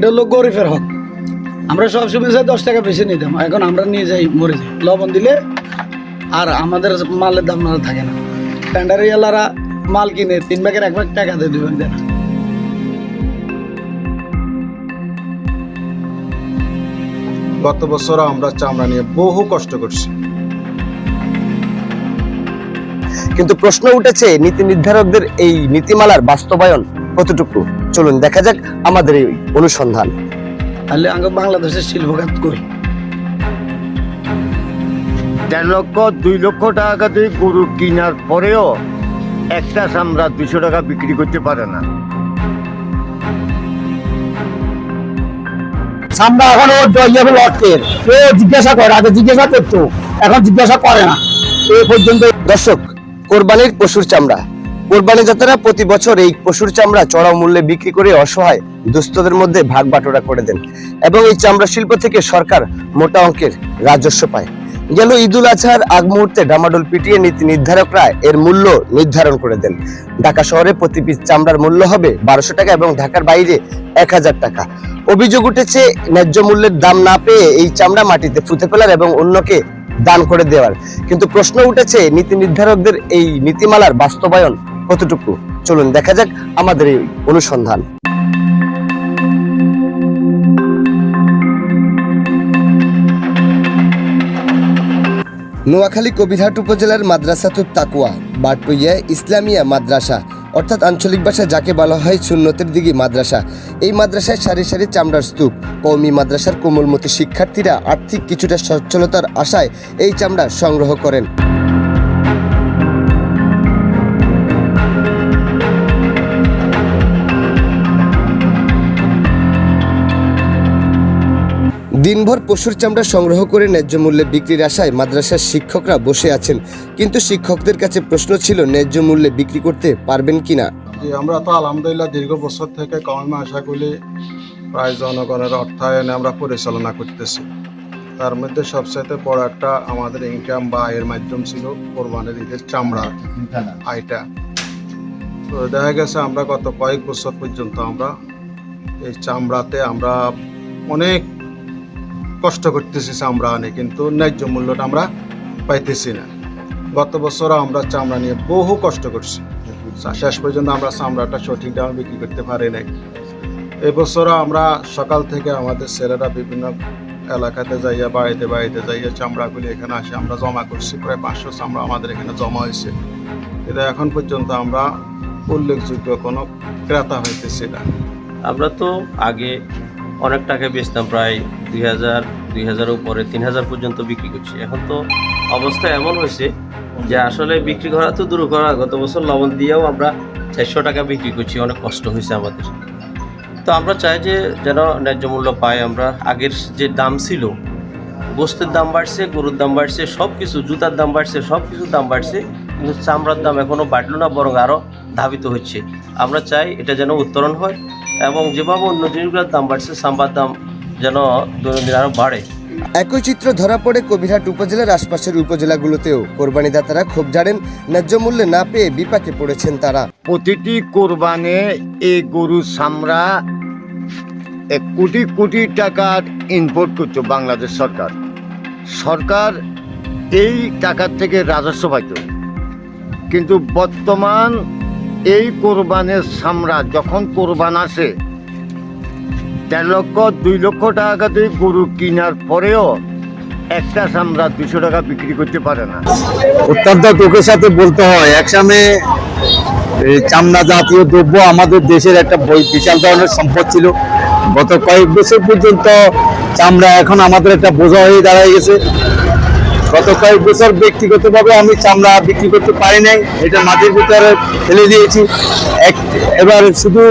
এটা হলো গরিবের হক। আমরা সবসময় যাই দশ টাকা বেশি নিতাম, এখন আমরা নিয়ে যাই, মরে যাই। লবণ দিলে আর আমাদের মালের দাম না থাকে না। টেন্ডারি এলারা মাল কিনে তিন ভাগের এক ভাগ টাকা দিয়ে দুই ভাগ দেয় গত বছর আমরা চামড়া নিয়ে বহু কষ্ট করছি। কিন্তু প্রশ্ন উঠেছে, নীতি নির্ধারকদের এই নীতিমালার বাস্তবায়ন কতটুকু? চলুন দেখা যাক আমাদের এই অনুসন্ধান। তাহলে আগে বাংলাদেশের শিল্প খাত কই দেড় লক্ষ দুই লক্ষ টাকা দিয়ে গরু কেনার পরেও একটা চামড়া দুশো টাকা বিক্রি করতে পারে না। আমরা এখন ও জয়াবুল অর্থের কেউ জিজ্ঞাসা করে আগে জিজ্ঞাসা করতো এখন জিজ্ঞাসা করে না। এই পর্যন্ত দর্শক কোরবানির পশুর চামড়া। কোরবানি প্রতি বছর এই পশুর চামড়া চড়া মূল্যে বিক্রি করে অসহায় দুস্থদের মধ্যে ভাগ বাটোয়ারা করে দেন এবং এই চামড়া শিল্প থেকে সরকার মোটা অঙ্কের রাজস্ব পায়। গেল ঈদুল আজহার আগ মুহূর্তে ডামাডোল পিটিয়ে নীতি নির্ধারকরা এর মূল্য নির্ধারণ করে দেন। ঢাকা শহরে প্রতি পিস চামড়ার মূল্য হবে বারোশো টাকা এবং ঢাকার বাইরে এক হাজার টাকা। অভিযোগ উঠেছে, ন্যায্য মূল্যের দাম না পেয়ে এই চামড়া মাটিতে ফুতে ফেলার এবং অন্যকে দান করে দেওয়ার। কিন্তু প্রশ্ন উঠেছে, নীতি নির্ধারকদের এই নীতিমালার বাস্তবায়ন কতটুকু? চলুন, দেখা যাক আমাদের এই অনুসন্ধান। নোয়াখালী কবিরহাট উপজেলার মাদ্রাসা মাদ্রাসাতুত তাকুয়া বাটপইয়া ইসলামিয়া মাদ্রাসা, অর্থাৎ আঞ্চলিক ভাষায় যাকে বলা হয় সুন্নতের দিকে মাদ্রাসা। এই মাদ্রাসায় সারি সারি চামড়ার স্তূপ কৌমি মাদ্রাসার কোমলমতি শিক্ষার্থীরা আর্থিক কিছুটা সচ্ছলতার আশায় এই চামড়া সংগ্রহ করেন। দিনভর পশুর চামড়া সংগ্রহ করে ন্যায্য মূল্যে বিক্রির আশায় মাদ্রাসার শিক্ষকরা বসে আছেন। কিন্তু শিক্ষকদের কাছে প্রশ্ন ছিল, ন্যায্য মূল্যে বিক্রি করতে পারবেন কিনা? যে আমরা তো আলহামদুলিল্লাহ দীর্ঘ বছর থেকে কমে আশাগুলি প্রায় জনগণের অর্থায়নে আমরা পরিচালনা করতেছি। তার মধ্যে সবচাইতে বড় একটা আমাদের ইনকাম বা আয়ের মাধ্যম ছিল কোরবানির ঈদের চামড়া, আয়টা। তো দেখা গেছে আমরা গত কয়েক বছর পর্যন্ত আমরা এই চামড়াতে আমরা অনেক কষ্ট করতেছি চামড়া আনে কিন্তু ন্যায্য মূল্যটা আমরা পাইতেছি না। গত বছর আমরা চামড়া নিয়ে বহু কষ্ট করছি। শেষ পর্যন্ত আমরা চামড়াটা সঠিক দামে বিক্রি করতে পারি নাই। এবছরও আমরা সকাল থেকে আমাদের ছেলেরা বিভিন্ন এলাকাতে যাইয়া, বাড়িতে বাড়িতে যাইয়া চামড়াগুলি এখানে আসে। আমরা জমা করছি, প্রায় পাঁচশো চামড়া আমাদের এখানে জমা হয়েছে। কিন্তু এখন পর্যন্ত আমরা উল্লেখযোগ্য কোনো ক্রেতা হইতেছি না। আমরা তো আগে অনেক টাকায় বেচতাম, প্রায় দুই হাজার, দুই হাজারের উপরে, তিন হাজার পর্যন্ত বিক্রি করছি। এখন তো অবস্থা এমন হয়েছে যে আসলে বিক্রি করা তো দূর করা, গত বছর লবণ দিয়েও আমরা চারশো টাকা বিক্রি করছি, অনেক কষ্ট হয়েছে আমাদের। তো আমরা চাই যে যেন ন্যায্য মূল্য পাই আমরা। আগের যে দাম ছিল, গোস্তের দাম বাড়ছে, গরুর দাম বাড়ছে সব কিছু জুতার দাম বাড়ছে সব কিছুর দাম বাড়ছে। কিন্তু চামড়ার দাম এখনও বাড়লো না বরং আরও ধাবিত হচ্ছে। আমরা চাই এটা যেন উত্তরণ হয় এবং যেভাবে অন্য জিনিসগুলোর দাম বাড়ছে চামড়ার দাম যেন দৈনন্দিন আরও বাড়ে। একই চিত্র ধরা পড়ে কবিরহাট উপজেলার আশপাশের উপজেলাগুলোতেও। কোরবানিদাতারা ক্ষোভ ঝাড়েন ন্যায্য মূল্যে না পেয়ে বিপাকে পড়েছেন তারা। প্রতিটি কোরবানে এই গরুর চামড়া এক কোটি কোটি টাকার ইনপোর্ট করতো বাংলাদেশ সরকার। সরকার এই টাকার থেকে রাজস্ব পাইত। কিন্তু বর্তমান এই কোরবানের চামড়া যখন কোরবান আসে, দেড় লক্ষ, দুই লক্ষ টাকা দিয়ে গরু কেনার পরেও একটা চামড়া দুশো টাকা বিক্রি করতে পারে না। অত্যন্ত দুঃখের সাথে বলতে হয় একসময় এই চামড়া জাতীয় দ্রব্য আমাদের দেশের একটা বিশাল ধরনের সম্পদ ছিল। গত কয়েক বছর পর্যন্ত চামড়া এখন আমাদের একটা বোঝা হয়ে দাঁড়ায় গেছে। গত কয়েক বছর ব্যক্তিগতভাবে আমি চামড়া বিক্রি করতে পারি নাই, এটা মাটির ভিতরে ফেলে দিয়েছি। এক, এবার শুধু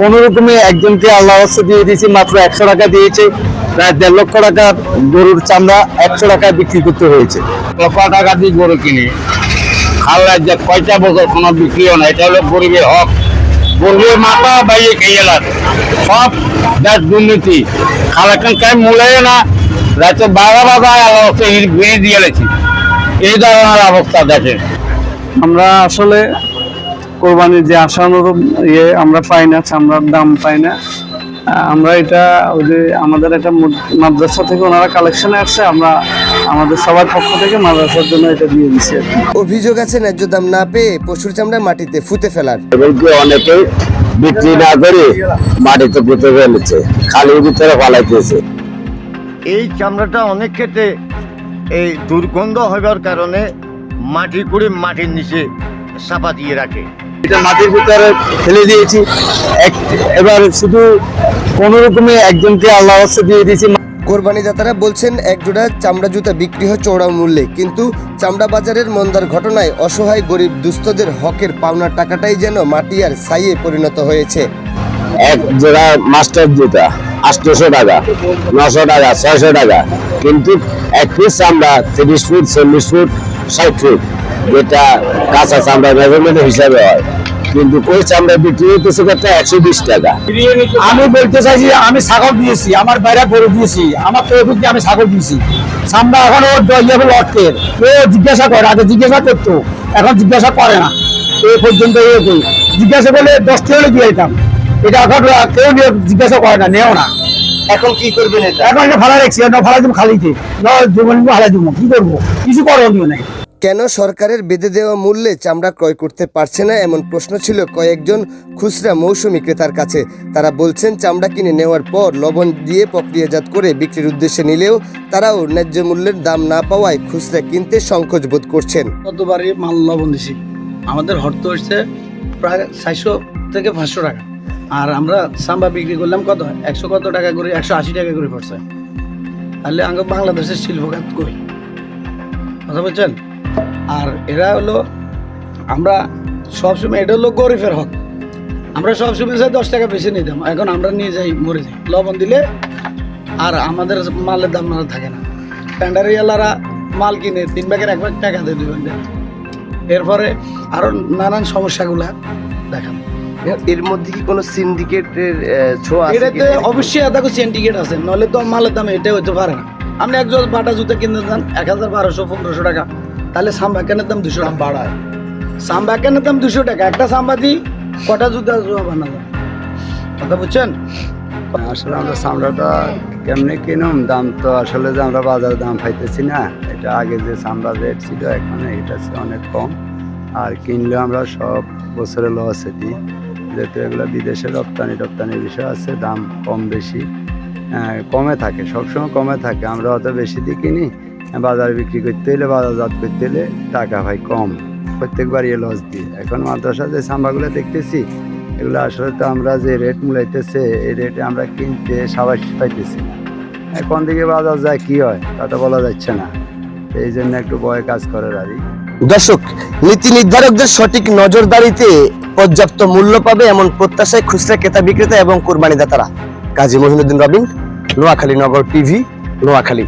কোনো রকমে একজনকে আল্লাহ দিয়ে দিয়েছি, মাত্র একশো টাকা দিয়েছে। প্রায় দেড় লক্ষ টাকা গরুর চামড়া একশো টাকায় বিক্রি করতে হয়েছে। লক্ষ টাকা দিয়ে গরু কিনে। খাল্লা যে কয়টা বছর কোনো বিক্রিও না এটা হলো গরিবের হক। গরিবের মাথা বাইরে খেয়ে সব দেশ দুর্নীতি। খালাকান মূল্য না রাতে বারো বাজায় বিয়ে দিয়ে গেছি এই ধরনের অবস্থা দেখে আমরা আসলে কোরবানির যে আশানুরূপ ইয়ে আমরা পাই না চামড়ার দাম পাই না। আমরা এটা ওই যে আমাদের একটা মাদ্রাসা থেকে ওনারা কালেকশনে আসছে আমরা আমাদের সবার পক্ষ থেকে মাদ্রাসার জন্য এটা দিয়ে দিচ্ছি অভিযোগ আছে ন্যায্য দাম না পেয়ে পশুর চামড়া মাটিতে ফুতে ফেলার। এবং অনেকে বিক্রি না করে মাটিতে পুঁতে ফেলেছে খালির ভিতরে ফালাইতেছে এই চামড়াটা অনেক ক্ষেত্রে এই দুর্গন্ধ হবার কারণে মাটি করে মাটির নিচে চাপা দিয়ে রাখে। এটা মাটির ভিতরে ফেলে দিয়েছি। এক- এবার শুধু কোন রকমে একজনকে আল্লাহ দিয়ে দিয়েছি। কোরবানিদাতারা বলছেন এক জোড়া চামড়া জুতা বিক্রি হয় চওড়া মূল্যে। কিন্তু চামড়া বাজারের মন্দার ঘটনায় অসহায় গরিব দুস্থদের হকের পাওনার টাকাটাই যেন মাটি আর ছাইয়ে পরিণত হয়েছে। এক জোড়া মাস্টার জুতা। আটশোশো টাকা, নশো টাকা, ছয়শো টাকা। কিন্তু এক পিস চামড়া, তিরিশ ফুট, চল্লিশ ফুট, ষাট ফুট, যেটা কাঁচা চামড়া মেজারমেন্ট হিসাবে হয়। কিন্তু ওই চামড়া বিক্রি হইতেছে কত? একশো বিশ টাকা। আমি বলতে চাইছি আমি ছাগল দিয়েছি, আমার বাইরে গরু দিয়েছি, আমার তো এগুলো দিয়ে আমি ছাগল দিয়েছি। সামনে এখন ও ইয়ে অর্থের। ও জিজ্ঞাসা করে, আগে জিজ্ঞাসা করতো, এখন জিজ্ঞাসা করে না। এ পর্যন্ত এ কই জিজ্ঞাসা করলে দশটি হলে দিয়ে দিতাম। এটা এখন কেউ জিজ্ঞাসা করে না নেও না। এখন কি করবেন এটা? এখন এটা ভাড়া রাখছি না ভাড়া দিব খালিতে। না জীবন ভাড়া দিব কি করব? কিছু করণীয় নাই কেন সরকারের বেঁধে দেওয়া মূল্যে চামড়া ক্রয় করতে পারছে না এমন প্রশ্ন ছিল কয়েকজন খুচরা মৌসুমী ক্রেতার কাছে। তারা বলছেন চামড়া কিনে নেওয়ার পর লবণ দিয়ে প্রক্রিয়াজাত করে বিক্রির উদ্দেশ্যে নিলেও তারাও ন্যায্য মূল্যের দাম না পাওয়ায় খুচরা কিনতে সংকোচ বোধ করছেন। কতবারই মাল লবণ দিছি। আমাদের হর্ত হচ্ছে প্রায় চারশো থেকে পাঁচশো টাকা। আর আমরা সাম্বা বিক্রি করলাম কত? একশো কত টাকা করে, একশো আশি টাকা করে পড়ছে। তাহলে আগে বাংলাদেশের শিল্পখাত কই? কথা বলছেন? আর এরা হলো, আমরা সবসময় এটা হলো গরিবের হক। আমরা সবসময় চাই দশ টাকা বেশি নিতাম, এখন আমরা নিয়ে যাই, মরে যাই। লবণ দিলে আর আমাদের মালের দাম আর থাকে না। টেন্ডারি এলারা মাল কিনে তিন ব্যাগের এক ব্যাগ টাকা দেয় দেয় এরপরে আরও নানান সমস্যাগুলা দেখান এর মধ্যে কি কোনো সিন্ডিকেটের ছোঁয়া আছে এটাতে অবশ্যই এত সিন্ডিকেট আছে নলে তো মালের দাম এটা হতে পারে না। আপনি একজন বাটা জুতা কিনতে যান এক হাজার বারোশো পনেরোশো টাকা তাহলে সাম্বা কেনের দাম দুশো টাকা বাড়ায়। সাম্বা কেনের দাম দুশো টাকা একটা সাম্বা দি কটা জুতা জুয়া বানানো কথা বুঝছেন? আসলে আমরা চামড়াটা কেমনে কিনুম? দাম তো আসলে যে আমরা বাজারে দাম পাইতেছি না এটা আগে যে চামড়া রেট ছিল এখন এটা অনেক কম। আর কিনলে আমরা সব বছরে লস দিই। যেহেতু এগুলো বিদেশে রপ্তানি রপ্তানির বিষয় আছে দাম কম বেশি আহ, কমে থাকে সবসময় কমে থাকে। আমরা অত বেশি দিয়ে কিনি বাজারে বিক্রি করতে হলে বাজারজাত করতে হলে টাকা ভাই কম। প্রত্যেকবার ইয়ে লস দিয়ে। এখন মাদ্রাসা যে চামড়াগুলো দেখতেছি এগুলো আসলে তো আমরা যে রেট মূলাইতেছে এই রেটে আমরা কিনতে সাবাস পাইতেছি না। হ্যাঁ, কোন দিকে বাজার যায় কি হয় তা তো বলা যাচ্ছে না। এই জন্য একটু ভয় কাজ করে আর। দর্শক নীতি নির্ধারকদের সঠিক নজরদারিতে পর্যাপ্ত মূল্য পাবে এমন প্রত্যাশায় খুচরা ক্রেতা বিক্রেতা এবং কোরবানিদাতারা। কাজী মহিনুদ্দিন রবিন, নোয়াখালী নগর টিভি, নোয়াখালী।